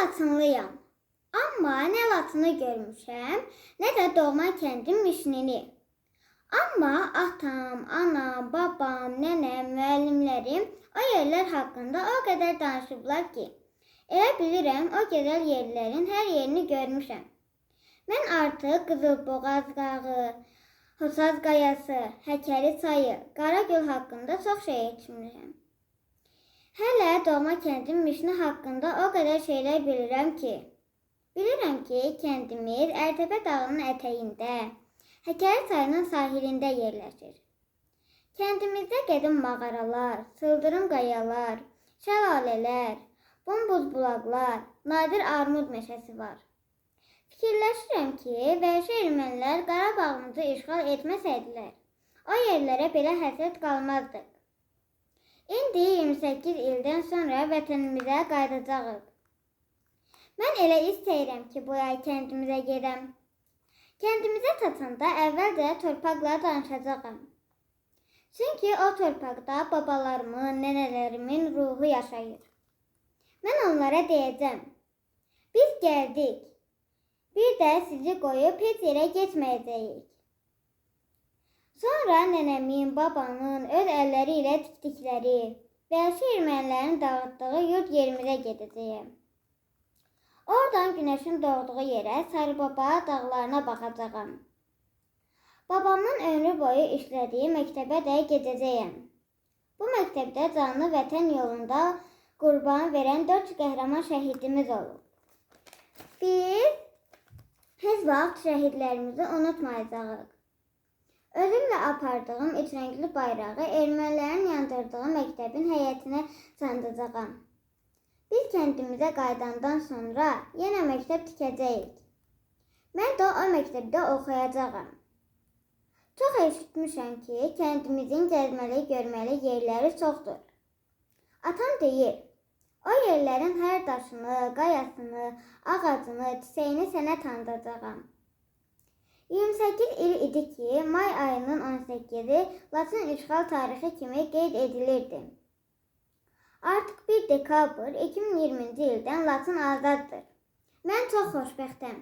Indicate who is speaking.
Speaker 1: Laçınlıyam. Amma nə Laçını görmüşəm, nə də doğma kəndim Mişnini. Amma atam, anam, babam, nənəm, müəllimlərim o yerlər haqqında o qədər danışıblar ki, elə bilirəm o gözəl yerlərin hər yerini görmüşəm. Mən artıq Qızılboğaz qağı, Hosaz qayası, Həkəri çayı, Qaragöl haqqında çox şey eşitmişəm. Hələ doğma kəndim Mişni haqqında o qədər şeylər bilirəm ki, bilirəm ki, kəndimiz Ərtəpə dağının ətəyində, Həkəri çayının sahilində yerləşir. Kəndimizdə qədim mağaralar, sıldırım qayalar, şəlalələr, bombuz bulaqlar, nadir armud meşəsi var. Fikirləşirəm ki, vəhşi ermənilər Qarabağımızı işğal etməsəydilər, o yerlərə belə həsrət qalmazdıq. İndi 28 ildən sonra vətənimizə qayıdacağıq. Mən elə istəyirəm ki, bu ay kəndimizə gedəm. Kəndimizə çatanda əvvəlcə torpaqla danışacağam. Çünki o torpaqda babalarımın, nənələrimin ruhu yaşayır. Mən onlara deyəcəm. Biz gəldik. Bir də sizi qoyub heç yerə getməyəcəyik. Sonra nənəmin, babamın öz əlləri ilə tikdikləri vəhşi ermənilərin dağıtdığı yurd yerimizə gedəcəyəm. Oradan günəşin doğduğu yerə Sarıbaba dağlarına baxacağam. Babamın ömrü boyu işlədiyi məktəbə də gedəcəyəm. Bu məktəbdə canlı vətən yolunda qurban verən 4 qəhrəman şəhidimiz olub. Biz heç vaxt şəhidlərimizi unutmayacağıq. Özümlə apardığım üç rəngli bayrağı ermənilərin yandırdığı məktəbin həyətinə sandacağam. Biz kəndimizə qayıdandan sonra yenə məktəb tikəcəyik. Mən də o məktəbdə oxuyacağam. Çox eşitmişəm ki, kəndimizin gəzməli, görməli yerləri çoxdur. Atam deyir, o yerlərin hər daşını, qayasını, ağacını, çiçəyini sənə tanıdacağam. 28 il idi ki, may ayının 18-i Latin işğal tarixi kimi qeyd edilirdi. Artıq 1 dekabr 2020-ci ildən Latin azaddır. Mən çox xoşbəxtəm.